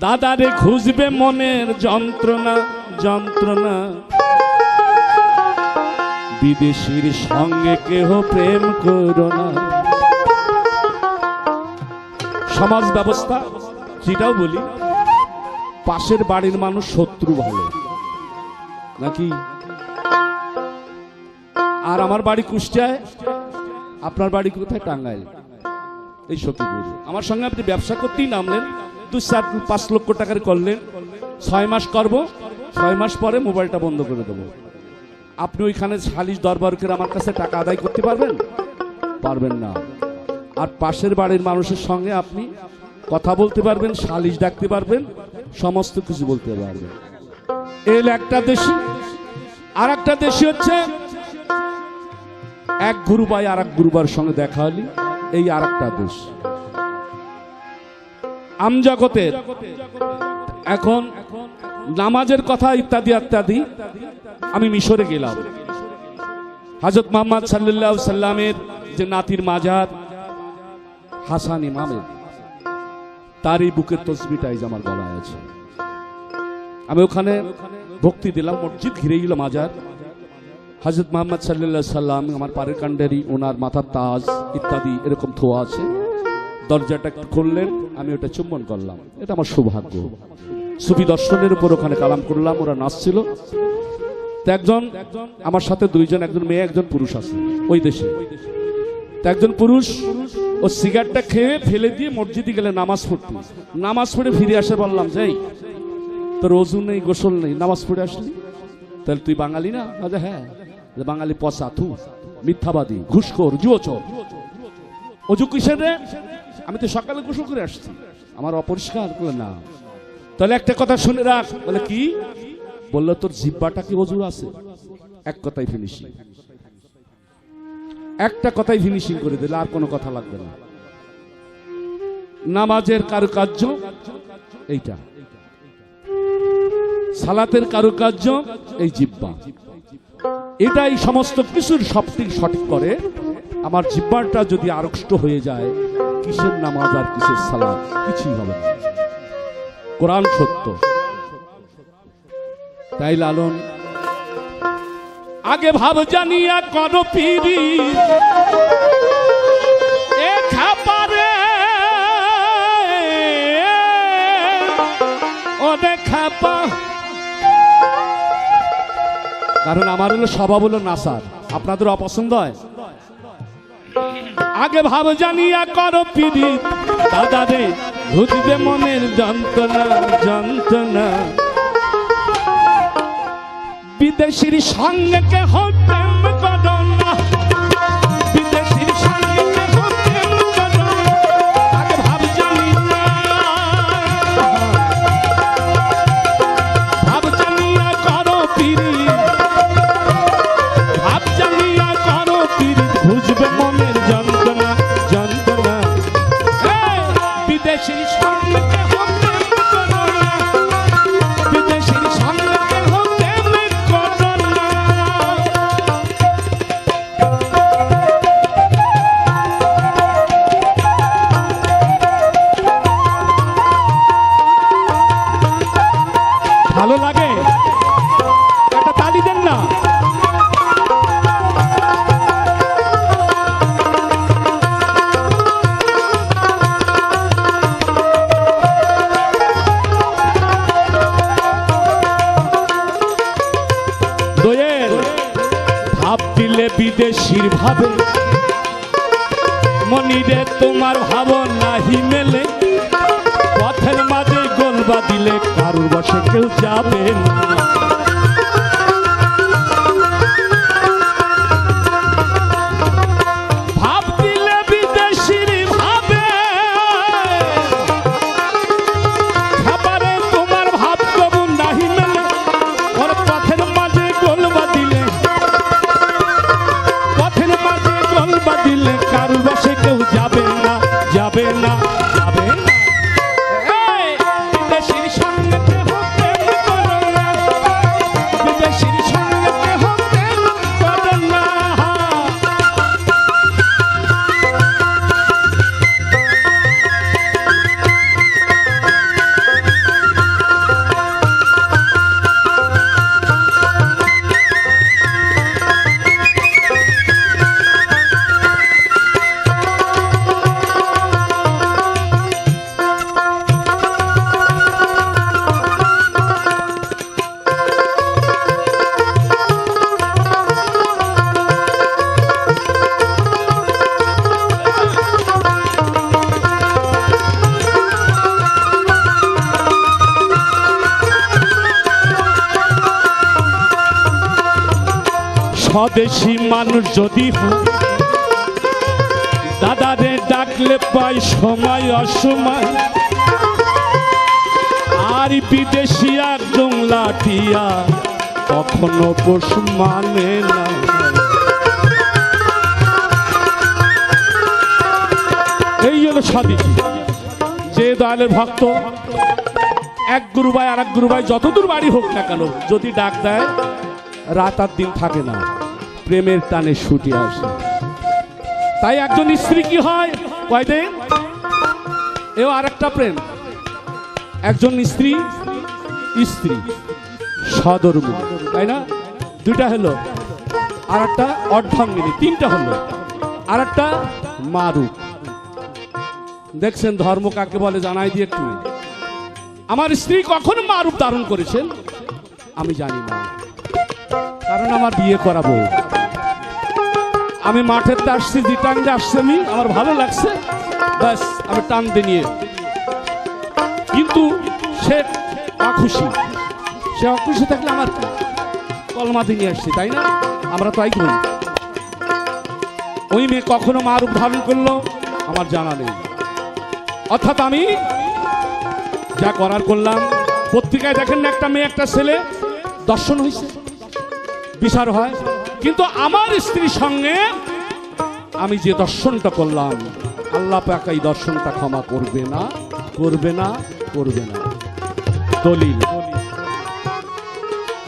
দাদারে খুঁজবে মনের যন্ত্রণা যন্ত্রণা। বিদেশির সঙ্গে কেহ প্রেম করো না। সমাজ ব্যবস্থা যেটাও বলি। পাশের বাড়ির মানুষ শত্রু ভালো। নাকি? আর আমার বাড়ি কুষ্টায় আপনার বাড়ি কোথায়? টাঙ্গাইল। এই সখীপুর আমার সঙ্গে আপনি ব্যবসা করতেই নামলেন। দু চার পাঁচ লক্ষ টাকার করলেন। ছয় মাস করব, ছয় মাস পরে মোবাইলটা বন্ধ করে দেবো। আপনি ওইখানে সালিশ দরবার করে আমার কাছে টাকা আদায় করতে পারবেন? পারবেন না। আর পাশের বাড়ির মানুষের সঙ্গে আপনি কথা বলতে পারবেন, সালিশ ডাকতে পারবেন, সমস্ত কিছু বলতে পারবেন। এল একটা দেশি, আর একটা দেশি হচ্ছে এক গুরুবাই আর এক গুরুবার সঙ্গে দেখা হলি, এই আর একটা দেশ। আমজগতের এখন নামাজের কথা ইত্যাদি ইত্যাদি আমি মিশরে গেলাম। হাজরত মোহাম্মদ সাল্লাহ সাল্লামের যে নাতির মাজার, হাসান ইমামের তারই বুকের তসবিটাই আমার গলায় আছে আমি ওখানে ভক্তি দিলাম, মসজিদ ঘিরে গেল মাজার। হজরত মোহাম্মদ সাল্লাহ সাল্লাম, আমার পারের কাণ্ডারি ওনার মাথার তাজ ইত্যাদি এরকম থোয়া আছে। দরজাটা খুললেন। আমি ওটা চুম্বন করলাম। এটা আমার সৌভাগ্য। সুফি দর্শনের উপর ওখানে কালাম করলাম, ওরা নাচছিল। তো একজন, আমার সাথে দুইজন, একজন মেয়ে, একজন পুরুষ আছে, ওই দেশে। একজন পুরুষ, ও সিগারেটটা খেয়ে ফেলে দিয়ে মসজিদে গেলে নামাজ পড়তে। নামাজ পড়ে ফিরে আসে, বললাম, যাই, তোর ওজু নেই, গোসল নেই, নামাজ পড়ে আসলি? তাহলে তুই বাঙালি না? আচ্ছা হ্যাঁ। বাঙালি পচা, থু, মিথ্যাবাদী ঘুষখোর জুয়োচোর অজু কিসের আমি তো সকালে গোসল করে আসছি। আমার অপরিষ্কার বলে না। তাহলে একটা কথা শুনে রাখ। বলে কি? বলল তোর জিব্বাটা কি অজু আছে? এক কথাই ফিনিশিং একটা কথাই ফিনিশিং করে দিলে আর কোনো কথা লাগবে না। নামাজের কারুকার্য এইটা। সালাতের কারুকার্য এই জিব্বা। এটাই সমস্ত কিছুর সবথেকে সঠিক করে। আমার জিব্বাটা যদি আরষ্ট হয়ে যায় কিসের নামাজ আর কিসের সালাত? কিছুই হবে না। কোরআন সত্য। তাই লালন। আগে ভাব জানিয়া কর পিরি এ কারণ আমার হলো স্বভাব হলো নাসার। আপনাদের অপছন্দ হয়? আগে ভাব জানিয়া কর পিড়ি দাদা রে, বুঝবে মনের যন্ত্রণা যন্ত্রণা। বিদেশির সঙ্গে কে প্রেম বিদেশির ভাবে। মনিরে, তোমার ভাব নাহি মেলে। পথের মাঝে গোলবা দিলে কারুর বসে কেউ যাবে না। স্বদেশি মানুষ যদি দাদারে ডাকলে পাই সময় অসময়। আর বিদেশি আর জংলাটিয়া কখনো পোষ মানে না। এই হলো স্বদেশি যে দয়ালের ভক্ত, এক গুরু ভাই আর এক গুরু ভাই যতদূর বাড়ি হোক না কেন, যদি ডাক দেয়, রাত আর দিন থাকে না। প্রেমের টানে ছুটে আসে। তাই একজন স্ত্রী কি হয়? কয়দিন? এও আর একটা প্রেম। একজন স্ত্রী স্ত্রী। সদর্মী তাই না? দুইটা হলো। আর একটা অর্ধাঙ্গিনী, তিনটা হলো। আর একটা মারুক দেখছেন ধর্ম কাকে বলে? জানাই দিয়ে একটু। আমার স্ত্রী কখন মারূপ ধারণ করেছেন? আমি জানি না। কারণ আমার বিয়ে করাবো আমি মাঠের তে আসছি দিটাঙ্গে আসছি আমি, আমার ভালো লাগছে। ব্যাস, আমি টান দিয়ে নিয়ে। কিন্তু সে অখুশি সে অখুশি থাকলে আমার কি? কলমা দিয়ে নিয়ে আসছি, তাই না? আমরা তাই করি ওই মেয়ে কখনো মারূপ ধারণ করল, আমার জানা নেই। অর্থাৎ আমি যা করার করলাম, পত্রিকায় দেখেন না একটা মেয়ে, একটা ছেলে, দর্শন হয়েছে। বিচার হয়। কিন্তু আমার স্ত্রীর সঙ্গে আমি যে দর্শনটা করলাম, আল্লাহ পাক এই দর্শনটা ক্ষমা করবে না করবে না করবে না। দলিল।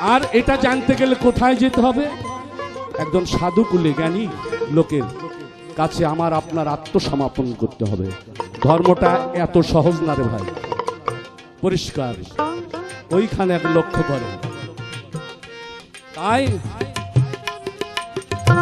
আর এটা জানতে গেলে কোথায় যেতে হবে? একজন সাধু কুলে জ্ঞানী লোকের কাছে আমার আপনার আত্মসমাপন করতে হবে। ধর্মটা এত সহজ না রে ভাই। পরিষ্কার। ওইখানে এক লক্ষ্য করে। তাই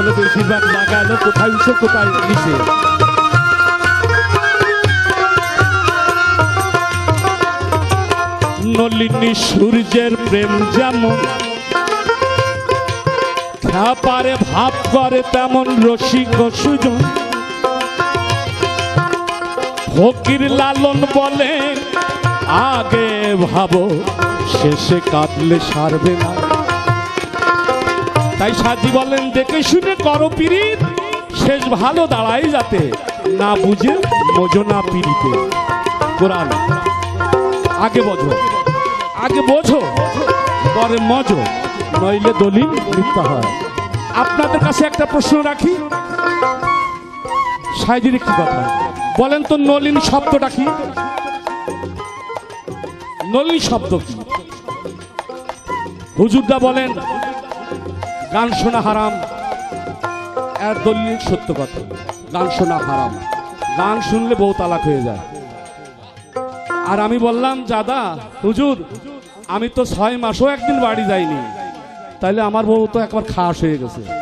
আসলে বেশিরভাগ লাগালো কোথায় উঠে কোথায় নিচে? নলিনী সূর্যের প্রেম যেমন, খ্যাপারে ভাব করে তেমন রসিক সুজন। ফকির লালন বলে, আগে ভাবো, শেষে কাটলে সারবে না। তাই সাজি বলেন, দেখে শুনে করো পিরিত শেষ ভালো দাঁড়াই যাতে, না বুঝে বোঝো না পিড়িতে। কোরআন। আগে বোঝো। আগে বোঝো, পরে মজো, নইলে দলিল মিথ্যা হয়। আপনাদের কাছে একটা প্রশ্ন রাখি। সাইজির একটি কথা। বলেন তো, নলিন শব্দটা কি? নলিন শব্দ কি? হুজুরদা বলেন গান শোনা হারাম। এর দলিল সত্য কথা। গান শোনা হারাম। গান শুনলে বউ তালাক হয়ে যায়। আর আমি বললাম দাদা হুজুর, আমি তো ছয় মাসও একদিন বাড়ি যাইনি। তাইলে আমার বউ তো একবার খাস হয়ে গেছে।